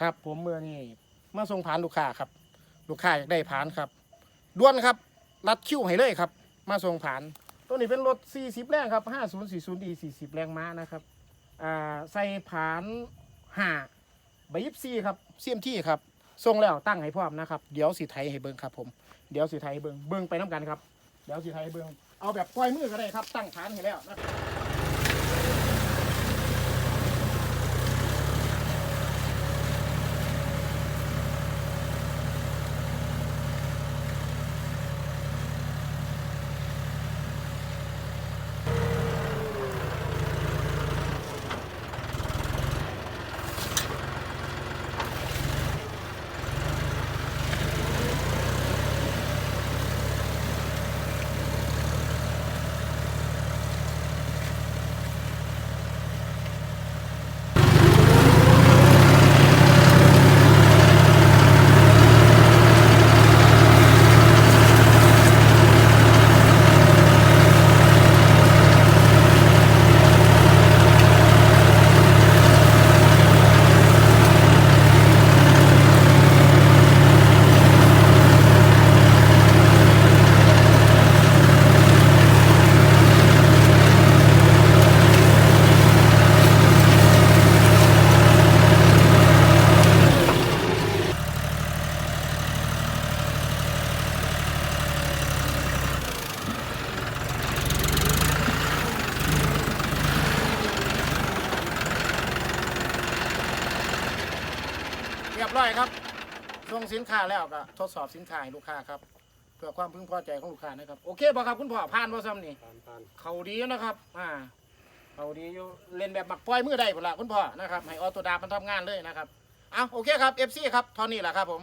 ครับ ผมเมื่อนี่มาส่งผ่านลูกค้าครับ ลูกค้าอยากได้ผ่านครับด่วนครับ รัดคิ้วให้เลยครับ มาส่งผ่านตัวนี้เป็นรถ 40 แรงครับ 5040 e 40 แรงม้านะครับอ่าใส่ผ่าน5ใบยิบซีครับเซียมที่ครับส่งแล้วตั้งให้พร้อมนะครับเดี๋ยวสิไทยให้เบิ่งครับผมเดี๋ยวสิไทยให้เบิ่งเบิ่งไปน้ำกันครับเดี๋ยวสิไทยให้เบิ่งเอาแบบปล่อยมือก็ได้ครับตั้งฐานให้แล้วนะครับ รียบร้อยครับส่งสินค้าแล้วก็ทดสอบสินค้าให้ลูกค้าครับ เพื่อความพึงพอใจของลูกค้านะครับ โอเคป่ะครับคุณพ่อผ่านบ่ซ้ำนี่ผ่านผ่านเขาดีอยู่นะครับ อ่าเขาดีอยู่เล่นแบบหมักปล่อยมือได้พุ่นละคุณพ่อนะครับให้ออโตดามันทำงานเลยนะครับอะโอเคครับ FC ครับเท่านี้แหละครับผม